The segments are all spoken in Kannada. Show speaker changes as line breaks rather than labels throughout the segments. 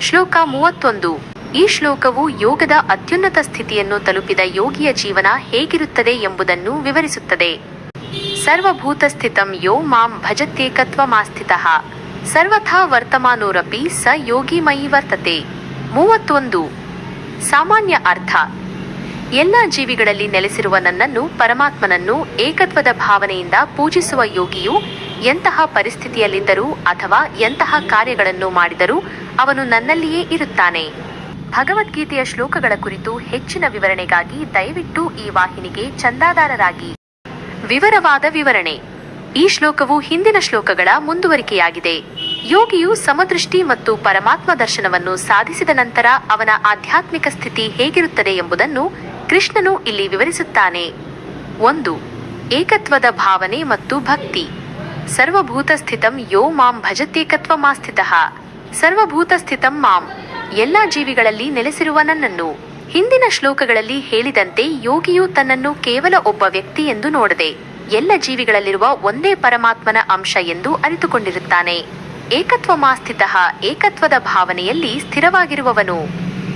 ಶ್ಲೋಕ ಮೂವತ್ತೊಂದು. ಈ ಶ್ಲೋಕವು ಯೋಗದ ಅತ್ಯುನ್ನತ ಸ್ಥಿತಿಯನ್ನು ತಲುಪಿದ ಯೋಗಿಯ ಜೀವನ ಹೇಗಿರುತ್ತದೆ ಎಂಬುದನ್ನು ವಿವರಿಸುತ್ತದೆ. ಸರ್ವಭೂತಸ್ಥಿತಂ ಯೋ ಮಾಂ ಭಜತ್ಯೇಕತ್ವಮಾಸ್ಥಿತಃ ಸರ್ವಥಾ ವರ್ತಮಾನೋರಪಿ ಸ ಯೋಗಿಮಯಿ ವರ್ತತೆ. ಮೂವತ್ತೊಂದು. ಸಾಮಾನ್ಯ ಅರ್ಥ. ಎಲ್ಲ ಜೀವಿಗಳಲ್ಲಿ ನೆಲೆಸಿರುವ ನನ್ನನ್ನು ಪರಮಾತ್ಮನನ್ನು ಏಕತ್ವದ ಭಾವನೆಯಿಂದ ಪೂಜಿಸುವ ಯೋಗಿಯು ಎಂತಹ ಪರಿಸ್ಥಿತಿಯಲ್ಲಿದ್ದರೂ ಅಥವಾ ಎಂತಹ ಕಾರ್ಯಗಳನ್ನು ಮಾಡಿದರೂ ಅವನು ನನ್ನಲ್ಲಿಯೇ ಇರುತ್ತಾನೆ. ಭಗವದ್ಗೀತೆಯ ಶ್ಲೋಕಗಳ ಕುರಿತು ಹೆಚ್ಚಿನ ವಿವರಣೆಗಾಗಿ ದಯವಿಟ್ಟು ಈ ವಾಹಿನಿಗೆ ಚಂದಾದಾರರಾಗಿ. ವಿವರವಾದ ವಿವರಣೆ. ಈ ಶ್ಲೋಕವು ಹಿಂದಿನ ಶ್ಲೋಕಗಳ ಮುಂದುವರಿಕೆಯಾಗಿದೆ. ಯೋಗಿಯು ಸಮದೃಷ್ಟಿ ಮತ್ತು ಪರಮಾತ್ಮ ದರ್ಶನವನ್ನು ಸಾಧಿಸಿದ ನಂತರ ಅವನ ಆಧ್ಯಾತ್ಮಿಕ ಸ್ಥಿತಿ ಹೇಗಿರುತ್ತದೆ ಎಂಬುದನ್ನು ಕೃಷ್ಣನು ಇಲ್ಲಿ ವಿವರಿಸುತ್ತಾನೆ. ಒಂದು, ಏಕತ್ವದ ಭಾವನೆ ಮತ್ತು ಭಕ್ತಿ. ಸರ್ವಭೂತ ಸ್ಥಿತಂ ಯೋ ಮಾಂ ಭಜತ್ಯೇಕತ್ವ ಸರ್ವಭೂತಸ್ಥಿತಂ ಸರ್ವಭೂತ ಸ್ಥಿತಂ ಮಾಂ. ಎಲ್ಲ ಜೀವಿಗಳಲ್ಲಿ ನೆಲೆಸಿರುವ ನನ್ನನ್ನು. ಹಿಂದಿನ ಶ್ಲೋಕಗಳಲ್ಲಿ ಹೇಳಿದಂತೆ ಯೋಗಿಯು ತನ್ನನ್ನು ಕೇವಲ ಒಬ್ಬ ವ್ಯಕ್ತಿ ಎಂದು ನೋಡದೆ, ಎಲ್ಲ ಜೀವಿಗಳಲ್ಲಿರುವ ಒಂದೇ ಪರಮಾತ್ಮನ ಅಂಶ ಎಂದು ಅರಿತುಕೊಂಡಿರುತ್ತಾನೆ. ಏಕತ್ವ ಮಾಸ್ಥಿತಃ ಏಕತ್ವದ ಭಾವನೆಯಲ್ಲಿ ಸ್ಥಿರವಾಗಿರುವವನು.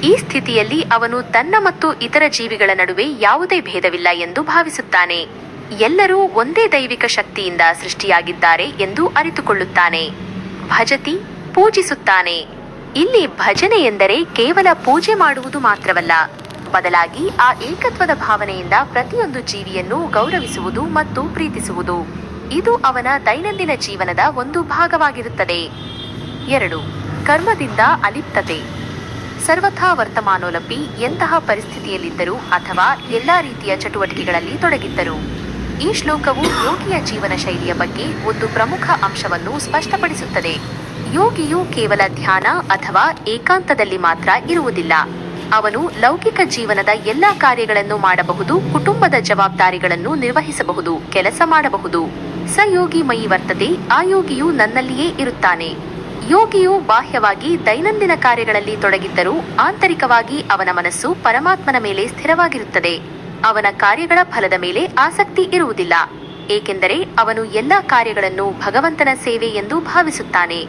ಈ ಸ್ಥಿತಿಯಲ್ಲಿ ಅವನು ತನ್ನ ಮತ್ತು ಇತರ ಜೀವಿಗಳ ನಡುವೆ ಯಾವುದೇ ಭೇದವಿಲ್ಲ ಎಂದು ಭಾವಿಸುತ್ತಾನೆ. ಎಲ್ಲರೂ ಒಂದೇ ದೈವಿಕ ಶಕ್ತಿಯಿಂದ ಸೃಷ್ಟಿಯಾಗಿದ್ದಾರೆ ಎಂದು ಅರಿತುಕೊಳ್ಳುತ್ತಾನೆ. ಭಜತಿ ಪೂಜಿಸುತ್ತಾನೆ. ಇಲ್ಲಿ ಭಜನೆ ಎಂದರೆ ಕೇವಲ ಪೂಜೆ ಮಾಡುವುದು ಮಾತ್ರವಲ್ಲ. ಬದಲಾಗಿ ಆ ಏಕತ್ವದ ಭಾವನೆಯಿಂದ ಪ್ರತಿಯೊಂದು ಜೀವಿಯನ್ನು ಗೌರವಿಸುವುದು ಮತ್ತು ಪ್ರೀತಿಸುವುದು. ಇದು ಅವನ ದೈನಂದಿನ ಜೀವನದ ಒಂದು ಭಾಗವಾಗಿರುತ್ತದೆ. ಎರಡು. ಕರ್ಮದಿಂದ ಅಲಿಪ್ತತೆ. ಸರ್ವಥಾ ವರ್ತಮಾನೋಲಪಿ ಎಂತಹ ಪರಿಸ್ಥಿತಿಯಲ್ಲಿದ್ದರೂ ಅಥವಾ ಎಲ್ಲಾ ರೀತಿಯ ಚಟುವಟಿಕೆಗಳಲ್ಲಿ ತೊಡಗಿದ್ದರು ಈ ಶ್ಲೋಕವು ಯೋಗಿಯ ಜೀವನ ಶೈಲಿಯ ಬಗ್ಗೆ ಒಂದು ಪ್ರಮುಖ ಅಂಶವನ್ನು ಸ್ಪಷ್ಟಪಡಿಸುತ್ತದೆ. ಯೋಗಿಯು ಕೇವಲ ಧ್ಯಾನ ಅಥವಾ ಏಕಾಂತದಲ್ಲಿ ಮಾತ್ರ ಇರುವುದಿಲ್ಲ. ಅವನು ಲೌಕಿಕ ಜೀವನದ ಎಲ್ಲಾ ಕಾರ್ಯಗಳನ್ನು ಮಾಡಬಹುದು, ಕುಟುಂಬದ ಜವಾಬ್ದಾರಿಗಳನ್ನು ನಿರ್ವಹಿಸಬಹುದು, ಕೆಲಸ ಮಾಡಬಹುದು. ಸ ಮೈ ವರ್ತದೆ, ಆ ಯೋಗಿಯು ನನ್ನಲ್ಲಿಯೇ ಇರುತ್ತಾನೆ. ಯೋಗಿಯು ಬಾಹ್ಯವಾಗಿ ದೈನಂದಿನ ಕಾರ್ಯಗಳಲ್ಲಿ ತೊಡಗಿದ್ದರೂ ಆಂತರಿಕವಾಗಿ ಅವನ ಮನಸ್ಸು ಪರಮಾತ್ಮನ ಮೇಲೆ ಸ್ಥಿರವಾಗಿರುತ್ತದೆ. ಅವನ ಕಾರ್ಯಗಳ ಫಲದ ಮೇಲೆ ಆಸಕ್ತಿ ಇರುವುದಿಲ್ಲ, ಏಕೆಂದರೆ ಅವನು ಎಲ್ಲ ಕಾರ್ಯಗಳನ್ನು ಭಗವಂತನ ಸೇವೆ ಎಂದು ಭಾವಿಸುತ್ತಾನೆ.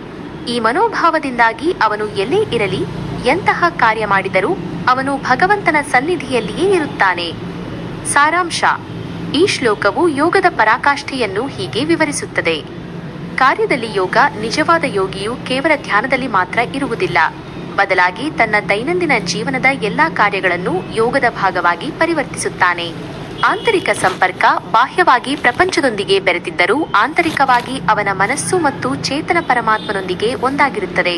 ಈ ಮನೋಭಾವದಿಂದಾಗಿ ಅವನು ಎಲ್ಲೇ ಇರಲಿ, ಎಂತಹ ಕಾರ್ಯ ಮಾಡಿದರೂ ಅವನು ಭಗವಂತನ ಸನ್ನಿಧಿಯಲ್ಲಿಯೇ ಇರುತ್ತಾನೆ. ಸಾರಾಂಶ, ಈ ಶ್ಲೋಕವು ಯೋಗದ ಪರಾಕಾಷ್ಠೆಯನ್ನು ಹೀಗೆ ವಿವರಿಸುತ್ತದೆ. ಕಾರ್ಯದಲ್ಲಿ ಯೋಗ ನಿಜವಾದ ಯೋಗಿಯು ಕೇವಲ ಧ್ಯಾನದಲ್ಲಿ ಮಾತ್ರ ಇರುವುದಿಲ್ಲ. ಬದಲಾಗಿ ತನ್ನ ದೈನಂದಿನ ಜೀವನದ ಎಲ್ಲಾ ಕಾರ್ಯಗಳನ್ನು ಯೋಗದ ಭಾಗವಾಗಿ ಪರಿವರ್ತಿಸುತ್ತಾನೆ. ಆಂತರಿಕ ಸಂಪರ್ಕ ಬಾಹ್ಯವಾಗಿ ಪ್ರಪಂಚದೊಂದಿಗೆ ಬೆರೆತಿದ್ದರೂ ಆಂತರಿಕವಾಗಿ ಅವನ ಮನಸ್ಸು ಮತ್ತು ಚೇತನ ಪರಮಾತ್ಮನೊಂದಿಗೆ ಒಂದಾಗಿರುತ್ತದೆ.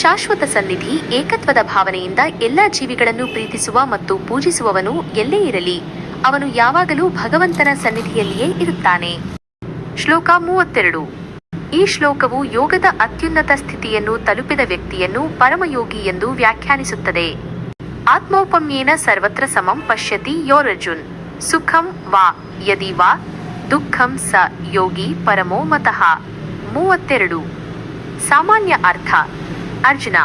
ಶಾಶ್ವತ ಸನ್ನಿಧಿ, ಏಕತ್ವದ ಭಾವನೆಯಿಂದ ಎಲ್ಲ ಜೀವಿಗಳನ್ನು ಪ್ರೀತಿಸುವ ಮತ್ತು ಪೂಜಿಸುವವನು ಎಲ್ಲೇ ಇರಲಿ, ಅವನು ಯಾವಾಗಲೂ ಭಗವಂತನ ಸನ್ನಿಧಿಯಲ್ಲಿಯೇ ಇರುತ್ತಾನೆ. ಶ್ಲೋಕ ಮೂವತ್ತೆರಡು. ಈ ಶ್ಲೋಕವು ಯೋಗದ ಅತ್ಯುನ್ನತ ಸ್ಥಿತಿಯನ್ನು ತಲುಪಿದ ವ್ಯಕ್ತಿಯನ್ನು ಪರಮಯೋಗಿ ಎಂದು ವ್ಯಾಖ್ಯಾನಿಸುತ್ತದೆ. ಆತ್ಮೌಪಮ್ಯೇನ ಸರ್ವತ್ರ ಸಮಂ ಪಶ್ಯತಿ ಯೋರಜುನ್ ಸುಖಂ ವಾ, ಯದಿ ವಾ, ದುಃಖಂ ಸ, ಯೋಗಿ ಪರಮೋ ಮತಃ. ಮೂವತ್ತೆರಡು. ಸಾಮಾನ್ಯ ಅರ್ಥ, ಅರ್ಜುನ,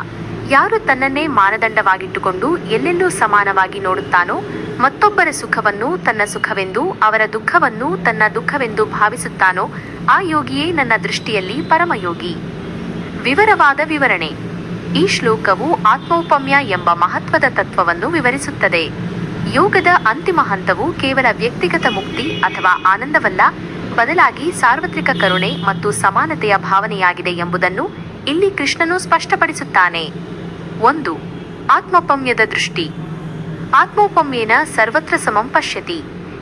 ಯಾರು ತನ್ನನ್ನೇ ಮಾನದಂಡವಾಗಿಟ್ಟುಕೊಂಡು ಎಲ್ಲೆಲ್ಲೂ ಸಮಾನವಾಗಿ ನೋಡುತ್ತಾನೋ ಮತ್ತೊಬ್ಬರ ಸುಖವನ್ನು ತನ್ನ ಸುಖವೆಂದು, ಅವರ ದುಃಖವನ್ನು ತನ್ನ ದುಃಖವೆಂದು ಭಾವಿಸುತ್ತಾನೋ, ಆ ಯೋಗಿಯೇ ನನ್ನ ದೃಷ್ಟಿಯಲ್ಲಿ ಪರಮಯೋಗಿ. ವಿವರವಾದ ವಿವರಣೆ. ಈ ಶ್ಲೋಕವು ಆತ್ಮೌಪಮ್ಯ ಎಂಬ ಮಹತ್ವದ ತತ್ವವನ್ನು ವಿವರಿಸುತ್ತದೆ. ಯೋಗದ ಅಂತಿಮ ಹಂತವು ಕೇವಲ ವ್ಯಕ್ತಿಗತ ಮುಕ್ತಿ ಅಥವಾ ಆನಂದವಲ್ಲ, ಬದಲಾಗಿ ಸಾರ್ವತ್ರಿಕ ಕರುಣೆ ಮತ್ತು ಸಮಾನತೆಯ ಭಾವನೆಯಾಗಿದೆ ಎಂಬುದನ್ನು ಇಲ್ಲಿ ಕೃಷ್ಣನು ಸ್ಪಷ್ಟಪಡಿಸುತ್ತಾನೆ. ಒಂದು, ಆತ್ಮಪಮ್ಯದ ದೃಷ್ಟಿ. ಆತ್ಮೌಪಮ್ಯೇನ ಸರ್ವತ್ರ ಸಮಂ ಪಶ್ಯತಿ.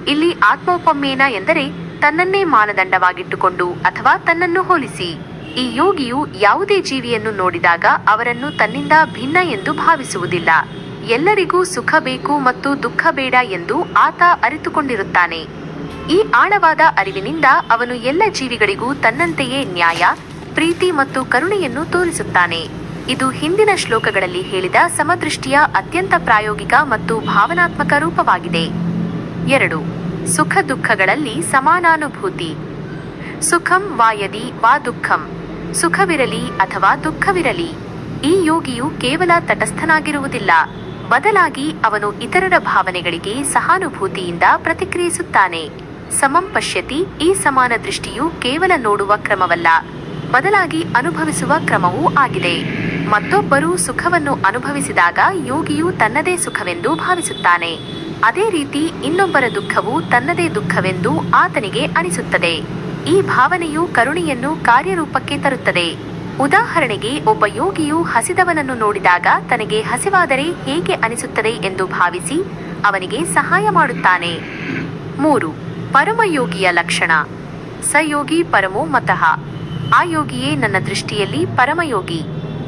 ಇಲ್ಲಿ ಆತ್ಮೋಪಮ್ಯೇನ ಎಂದರೆ ತನ್ನನ್ನೇ ಮಾನದಂಡವಾಗಿಟ್ಟುಕೊಂಡು ಅಥವಾ ತನ್ನನ್ನು ಹೋಲಿಸಿ. ಈ ಯೋಗಿಯು ಯಾವುದೇ ಜೀವಿಯನ್ನು ನೋಡಿದಾಗ ಅವರನ್ನು ತನ್ನಿಂದ ಭಿನ್ನ ಎಂದು ಭಾವಿಸುವುದಿಲ್ಲ. ಎಲ್ಲರಿಗೂ ಸುಖ ಬೇಕು ಮತ್ತು ದುಃಖ ಬೇಡ ಎಂದು ಆತ ಅರಿತುಕೊಂಡಿರುತ್ತಾನೆ. ಈ ಆಳವಾದ ಅರಿವಿನಿಂದ ಅವನು ಎಲ್ಲ ಜೀವಿಗಳಿಗೂ ತನ್ನಂತೆಯೇ ನ್ಯಾಯ, ಪ್ರೀತಿ ಮತ್ತು ಕರುಣೆಯನ್ನು ತೋರಿಸುತ್ತಾನೆ. ಇದು ಹಿಂದಿನ ಶ್ಲೋಕಗಳಲ್ಲಿ ಹೇಳಿದ ಸಮದೃಷ್ಟಿಯ ಅತ್ಯಂತ ಪ್ರಾಯೋಗಿಕ ಮತ್ತು ಭಾವನಾತ್ಮಕ ರೂಪವಾಗಿದೆ. ಎರಡು, ಸುಖ ದುಃಖಗಳಲ್ಲಿ ಸಮಾನಾನುಭೂತಿ. ಸುಖಂ ವಾಯದಿ ವಾ ದುಃಖಂ. ಸುಖವಿರಲಿ ಅಥವಾ ದುಃಖವಿರಲಿ, ಈ ಯೋಗಿಯು ಕೇವಲ ತಟಸ್ಥನಾಗಿರುವುದಿಲ್ಲ, ಬದಲಾಗಿ ಅವನು ಇತರರ ಭಾವನೆಗಳಿಗೆ ಸಹಾನುಭೂತಿಯಿಂದ ಪ್ರತಿಕ್ರಿಯಿಸುತ್ತಾನೆ. ಸಮಂ ಪಶ್ಯತಿ ಈ ಸಮಾನ ದೃಷ್ಟಿಯು ಕೇವಲ ನೋಡುವ ಕ್ರಮವಲ್ಲ. ಬದಲಾಗಿ ಅನುಭವಿಸುವ ಕ್ರಮವೂ ಆಗಿದೆ. ಮತ್ತೊಬ್ಬರು ಸುಖವನ್ನು ಅನುಭವಿಸಿದಾಗ ಯೋಗಿಯು ತನ್ನದೇ ಸುಖವೆಂದು ಭಾವಿಸುತ್ತಾನೆ. ಅದೇ ರೀತಿ ಇನ್ನೊಬ್ಬರ ದುಃಖವು ತನ್ನದೇ ದುಃಖವೆಂದು ಆತನಿಗೆ ಅನಿಸುತ್ತದೆ. ಈ ಭಾವನೆಯು ಕರುಣೆಯನ್ನು ಕಾರ್ಯರೂಪಕ್ಕೆ ತರುತ್ತದೆ. ಉದಾಹರಣೆಗೆ, ಒಬ್ಬ ಯೋಗಿಯು ಹಸಿದವನನ್ನು ನೋಡಿದಾಗ ತನಗೆ ಹಸಿವಾದರೆ ಹೇಗೆ ಅನಿಸುತ್ತದೆ ಎಂದು ಭಾವಿಸಿ ಅವನಿಗೆ ಸಹಾಯ ಮಾಡುತ್ತಾನೆ. ಮೂರು, ಪರಮಯೋಗಿಯ ಲಕ್ಷಣ. ಸಯೋಗಿ ಪರಮೋ ಮತಃ. ಆ ಯೋಗಿಯೇ ನನ್ನ ದೃಷ್ಟಿಯಲ್ಲಿ ಪರಮಯೋಗಿ.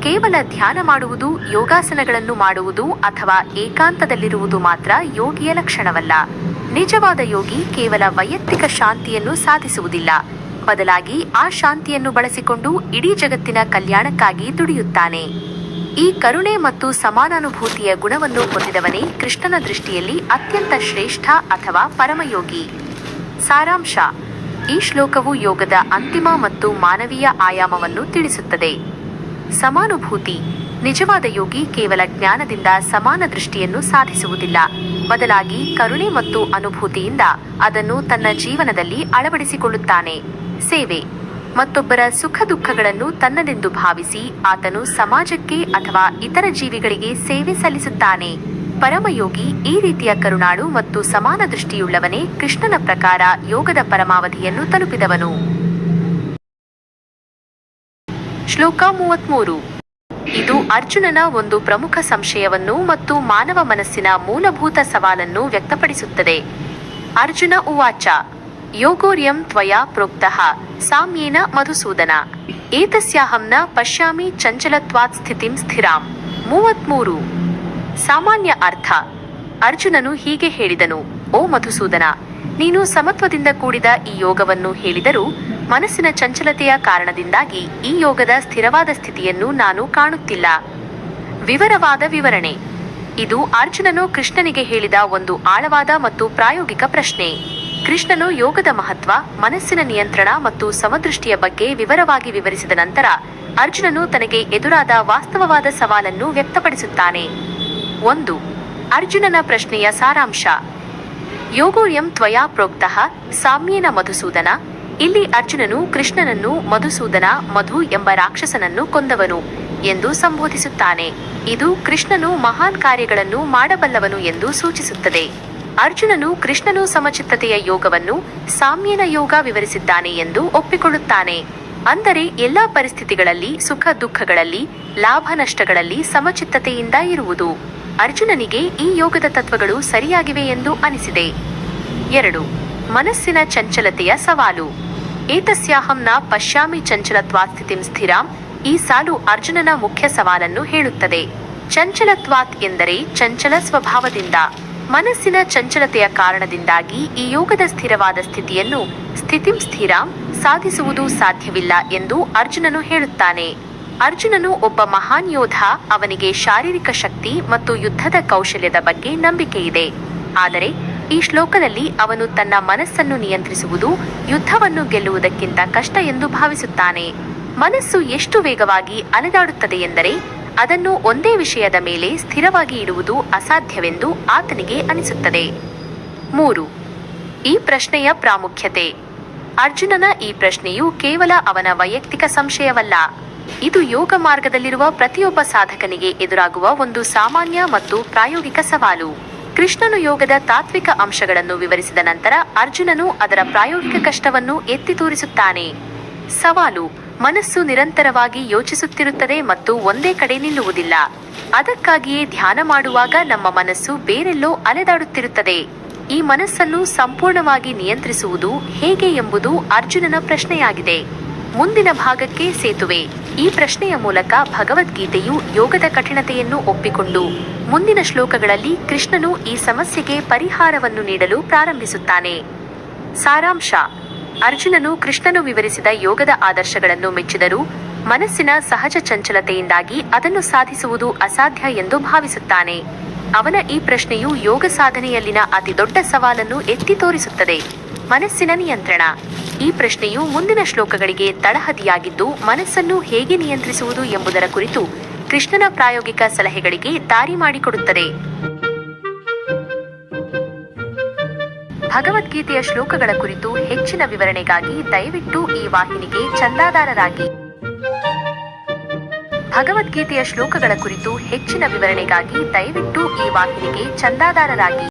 ಕೇವಲ ಧ್ಯಾನ ಮಾಡುವುದು, ಯೋಗಾಸನಗಳನ್ನು ಮಾಡುವುದು ಅಥವಾ ಏಕಾಂತದಲ್ಲಿರುವುದು ಮಾತ್ರ ಯೋಗಿಯ ಲಕ್ಷಣವಲ್ಲ. ನಿಜವಾದ ಯೋಗಿ ಕೇವಲ ವೈಯಕ್ತಿಕ ಶಾಂತಿಯನ್ನು ಸಾಧಿಸುವುದಿಲ್ಲ. ಬದಲಾಗಿ ಆ ಶಾಂತಿಯನ್ನು ಬಳಸಿಕೊಂಡು ಇಡೀ ಜಗತ್ತಿನ ಕಲ್ಯಾಣಕ್ಕಾಗಿ ದುಡಿಯುತ್ತಾನೆ. ಈ ಕರುಣೆ ಮತ್ತು ಸಮಾನಾನುಭೂತಿಯ ಗುಣವನ್ನು ಹೊಂದಿದವನೇ ಕೃಷ್ಣನ ದೃಷ್ಟಿಯಲ್ಲಿ ಅತ್ಯಂತ ಶ್ರೇಷ್ಠ ಅಥವಾ ಪರಮಯೋಗಿ. ಸಾರಾಂಶ ಈ ಶ್ಲೋಕವು ಯೋಗದ ಅಂತಿಮ ಮತ್ತು ಮಾನವೀಯ ಆಯಾಮವನ್ನು ತಿಳಿಸುತ್ತದೆ. ಸಮಾನುಭೂತಿ. ನಿಜವಾದ ಯೋಗಿ ಕೇವಲ ಜ್ಞಾನದಿಂದ ಸಮಾನ ದೃಷ್ಟಿಯನ್ನು ಸಾಧಿಸುವುದಿಲ್ಲ. ಬದಲಾಗಿ ಕರುಣೆ ಮತ್ತು ಅನುಭೂತಿಯಿಂದ ಅದನ್ನು ತನ್ನ ಜೀವನದಲ್ಲಿ ಅಳವಡಿಸಿಕೊಳ್ಳುತ್ತಾನೆ. ಸೇವೆ. ಮತ್ತೊಬ್ಬರ ಸುಖ ದುಃಖಗಳನ್ನು ತನ್ನದೆಂದು ಭಾವಿಸಿ ಆತನು ಸಮಾಜಕ್ಕೆ ಅಥವಾ ಇತರ ಜೀವಿಗಳಿಗೆ ಸೇವೆ ಸಲ್ಲಿಸುತ್ತಾನೆ. ಪರಮಯೋಗಿ ಈ ರೀತಿಯ ಕರುಣಾಳು ಮತ್ತು ಸಮಾನ ದೃಷ್ಟಿಯುಳ್ಳವನೇ ಕೃಷ್ಣನ ಪ್ರಕಾರ ಯೋಗದ ಪರಮಾವಧಿಯನ್ನು ತಲುಪಿದವನು. ಶ್ಲೋಕ ಮೂವತ್ಮೂರು. ಇದು ಅರ್ಜುನನ ಒಂದು ಪ್ರಮುಖ ಸಂಶಯವನ್ನು ಮತ್ತು ಮಾನವ ಮನಸ್ಸಿನ ಮೂಲಭೂತ ಸವಾಲನ್ನು ವ್ಯಕ್ತಪಡಿಸುತ್ತದೆ. ಅರ್ಜುನ ಉವಾಚ, ಯೋಗೋರ್ಯಂ ತ್ವಯಾ ಪ್ರೋಕ್ತಃ, ಸಾಮ್ಯೇನ ಮಧುಸೂದನ. ಏತಸ್ಯಾಹಂನ ಪಶ್ಯಾಮಿ ಚಂಚಲತ್ವಾತ್ ಸ್ಥಿತಿಂ ಸ್ಥಿರಾಂ. ಮೂವತ್ಮೂರು. ಸಾಮಾನ್ಯ ಅರ್ಥ. ಅರ್ಜುನನು ಹೀಗೆ ಹೇಳಿದನು, ಓ ಮಧುಸೂದನ, ನೀನು ಸಮತ್ವದಿಂದ ಕೂಡಿದ ಈ ಯೋಗವನ್ನು ಹೇಳಿದರೂ ಮನಸ್ಸಿನ ಚಂಚಲತೆಯ ಕಾರಣದಿಂದಾಗಿ ಈ ಯೋಗದ ಸ್ಥಿರವಾದ ಸ್ಥಿತಿಯನ್ನು ನಾನು ಕಾಣುತ್ತಿಲ್ಲ. ವಿವರವಾದ ವಿವರಣೆ. ಇದು ಅರ್ಜುನನು ಕೃಷ್ಣನಿಗೆ ಹೇಳಿದ ಒಂದು ಆಳವಾದ ಮತ್ತು ಪ್ರಾಯೋಗಿಕ ಪ್ರಶ್ನೆ. ಕೃಷ್ಣನು ಯೋಗದ ಮಹತ್ವ, ಮನಸ್ಸಿನ ನಿಯಂತ್ರಣ ಮತ್ತು ಸಮದೃಷ್ಟಿಯ ಬಗ್ಗೆ ವಿವರವಾಗಿ ವಿವರಿಸಿದ ನಂತರ ಅರ್ಜುನನು ತನಗೆ ಎದುರಾದ ವಾಸ್ತವವಾದ ಸವಾಲನ್ನು ವ್ಯಕ್ತಪಡಿಸುತ್ತಾನೆ. ಒಂದು, ಅರ್ಜುನನ ಪ್ರಶ್ನೆಯ ಸಾರಾಂಶ. ಯೋಗೋಯಂ ತ್ವಯಾ ಪ್ರೋಕ್ತಃ ಸಾಮ್ಯೇನ ಮಧುಸೂದನ, ಇಲ್ಲಿ ಅರ್ಜುನನು ಕೃಷ್ಣನನ್ನು ಮಧುಸೂದನ, ಮಧು ಎಂಬ ರಾಕ್ಷಸನನ್ನು ಕೊಂದವನು ಎಂದು ಸಂಬೋಧಿಸುತ್ತಾನೆ. ಇದು ಕೃಷ್ಣನು ಮಹಾನ್ ಕಾರ್ಯಗಳನ್ನು ಮಾಡಬಲ್ಲವನು ಎಂದು ಸೂಚಿಸುತ್ತದೆ. ಅರ್ಜುನನು ಕೃಷ್ಣನು ಸಮಚಿತ್ತತೆಯ ಯೋಗವನ್ನು ಸಾಮ್ಯನ ಯೋಗ ವಿವರಿಸಿದ್ದಾನೆ ಎಂದು ಒಪ್ಪಿಕೊಳ್ಳುತ್ತಾನೆ. ಅಂದರೆ ಎಲ್ಲಾ ಪರಿಸ್ಥಿತಿಗಳಲ್ಲಿ ಸುಖ ದುಃಖಗಳಲ್ಲಿ, ಲಾಭ ನಷ್ಟಗಳಲ್ಲಿ ಸಮಚಿತ್ತತೆಯಿಂದ ಇರುವುದು. ಅರ್ಜುನನಿಗೆ ಈ ಯೋಗದ ತತ್ವಗಳು ಸರಿಯಾಗಿವೆ ಎಂದು ಅನಿಸಿದೆ. ಎರಡು, ಮನಸ್ಸಿನ ಚಂಚಲತೆಯ ಸವಾಲು. ಏತಸ್ಯಾಹಂನ ಪಶ್ಯಾಮಿ ಚಂಚಲತ್ವಾ ಸ್ಥಿತಿಂ ಸ್ಥಿರಾಂ, ಈ ಸಾಲು ಅರ್ಜುನನ ಮುಖ್ಯ ಸವಾಲನ್ನು ಹೇಳುತ್ತದೆ. ಚಂಚಲತ್ವಾತ್ ಎಂದರೆ ಚಂಚಲ ಸ್ವಭಾವದಿಂದ. ಮನಸ್ಸಿನ ಚಂಚಲತೆಯ ಕಾರಣದಿಂದಾಗಿ ಈ ಯೋಗದ ಸ್ಥಿರವಾದ ಸ್ಥಿತಿಯನ್ನು ಸ್ಥಿತಿಂ ಸ್ಥಿರಾಂ ಸಾಧಿಸುವುದು ಸಾಧ್ಯವಿಲ್ಲ ಎಂದು ಅರ್ಜುನನು ಹೇಳುತ್ತಾನೆ. ಅರ್ಜುನನು ಒಬ್ಬ ಮಹಾನ್ ಯೋಧ, ಅವನಿಗೆ ಶಾರೀರಿಕ ಶಕ್ತಿ ಮತ್ತು ಯುದ್ಧದ ಕೌಶಲ್ಯದ ಬಗ್ಗೆ ನಂಬಿಕೆ ಇದೆ. ಆದರೆ ಈ ಶ್ಲೋಕದಲ್ಲಿ ಅವನು ತನ್ನ ಮನಸ್ಸನ್ನು ನಿಯಂತ್ರಿಸುವುದು, ಯುದ್ಧವನ್ನು ಗೆಲ್ಲುವುದಕ್ಕಿಂತ ಕಷ್ಟ ಎಂದು ಭಾವಿಸುತ್ತಾನೆ. ಮನಸ್ಸು ಎಷ್ಟು ವೇಗವಾಗಿ ಅಲೆದಾಡುತ್ತದೆ ಎಂದರೆ, ಅದನ್ನು ಒಂದೇ ವಿಷಯದ ಮೇಲೆ ಸ್ಥಿರವಾಗಿ ಇಡುವುದು ಅಸಾಧ್ಯವೆಂದು ಆತನಿಗೆ ಅನಿಸುತ್ತದೆ. ಮೂರು, ಈ ಪ್ರಶ್ನೆಯ ಪ್ರಾಮುಖ್ಯತೆ. ಅರ್ಜುನನ ಈ ಪ್ರಶ್ನೆಯು ಕೇವಲ ಅವನ ವೈಯಕ್ತಿಕ ಸಂಶಯವಲ್ಲ. ಇದು ಯೋಗ ಮಾರ್ಗದಲ್ಲಿರುವ ಪ್ರತಿಯೊಬ್ಬ ಸಾಧಕನಿಗೆ ಎದುರಾಗುವ ಒಂದು ಸಾಮಾನ್ಯ ಮತ್ತು ಪ್ರಾಯೋಗಿಕ ಸವಾಲು. ಕೃಷ್ಣನು ಯೋಗದ ತಾತ್ವಿಕ ಅಂಶಗಳನ್ನು ವಿವರಿಸಿದ ನಂತರ ಅರ್ಜುನನು ಅದರ ಪ್ರಾಯೋಗಿಕ ಕಷ್ಟವನ್ನು ಎತ್ತಿ ತೋರಿಸುತ್ತಾನೆ. ಸವಾಲು, ಮನಸ್ಸು ನಿರಂತರವಾಗಿ ಯೋಚಿಸುತ್ತಿರುತ್ತದೆ ಮತ್ತು ಒಂದೇ ಕಡೆ ನಿಲ್ಲುವುದಿಲ್ಲ. ಅದಕ್ಕಾಗಿಯೇ ಧ್ಯಾನ ಮಾಡುವಾಗ ನಮ್ಮ ಮನಸ್ಸು ಬೇರೆಲ್ಲೋ ಅಲೆದಾಡುತ್ತಿರುತ್ತದೆ. ಈ ಮನಸ್ಸನ್ನು ಸಂಪೂರ್ಣವಾಗಿ ನಿಯಂತ್ರಿಸುವುದು ಹೇಗೆ ಎಂಬುದು ಅರ್ಜುನನ ಪ್ರಶ್ನೆಯಾಗಿದೆ. ಮುಂದಿನ ಭಾಗಕ್ಕೆ ಸೇತುವೆ. ಈ ಪ್ರಶ್ನೆಯ ಮೂಲಕ ಭಗವದ್ಗೀತೆಯು ಯೋಗದ ಕಠಿಣತೆಯನ್ನು ಒಪ್ಪಿಕೊಂಡು ಮುಂದಿನ ಶ್ಲೋಕಗಳಲ್ಲಿ ಕೃಷ್ಣನು ಈ ಸಮಸ್ಯೆಗೆ ಪರಿಹಾರವನ್ನು ನೀಡಲು ಪ್ರಾರಂಭಿಸುತ್ತಾನೆ. ಸಾರಾಂಶ. ಅರ್ಜುನನು ಕೃಷ್ಣನು ವಿವರಿಸಿದ ಯೋಗದ ಆದರ್ಶಗಳನ್ನು ಮೆಚ್ಚಿದರೂ ಮನಸ್ಸಿನ ಸಹಜ ಚಂಚಲತೆಯಿಂದಾಗಿ ಅದನ್ನು ಸಾಧಿಸುವುದು ಅಸಾಧ್ಯ ಎಂದು ಭಾವಿಸುತ್ತಾನೆ. ಅವನ ಈ ಪ್ರಶ್ನೆಯು ಯೋಗ ಸಾಧನೆಯಲ್ಲಿನ ಅತಿದೊಡ್ಡ ಸವಾಲನ್ನು ಎತ್ತಿ ತೋರಿಸುತ್ತದೆ. ಮನಸ್ಸಿನ ನಿಯಂತ್ರಣ. ಈ ಪ್ರಶ್ನೆಯು ಮುಂದಿನ ಶ್ಲೋಕಗಳಿಗೆ ತಳಹದಿಯಾಗಿದ್ದು ಮನಸ್ಸನ್ನು ಹೇಗೆ ನಿಯಂತ್ರಿಸುವುದು ಎಂಬುದರ ಕುರಿತು ಕೃಷ್ಣನ ಪ್ರಾಯೋಗಿಕ ಸಲಹೆಗಳಿಗೆ ದಾರಿ ಮಾಡಿಕೊಡುತ್ತದೆ. ಭಗವದ್ಗೀತೆಯ ಶ್ಲೋಕಗಳ ಕುರಿತು ಹೆಚ್ಚಿನ ವಿವರಣೆಗಾಗಿ ದಯವಿಟ್ಟು ಈ ವಾಹಿನಿಗೆ ಚಂದಾದಾರರಾಗಿ. ಭಗವದ್ಗೀತೆಯ ಶ್ಲೋಕಗಳ ಕುರಿತು ಹೆಚ್ಚಿನ ವಿವರಣೆಗಾಗಿ ದಯವಿಟ್ಟು ಈ ವಾಹಿನಿಗೆ ಚಂದಾದಾರರಾಗಿ.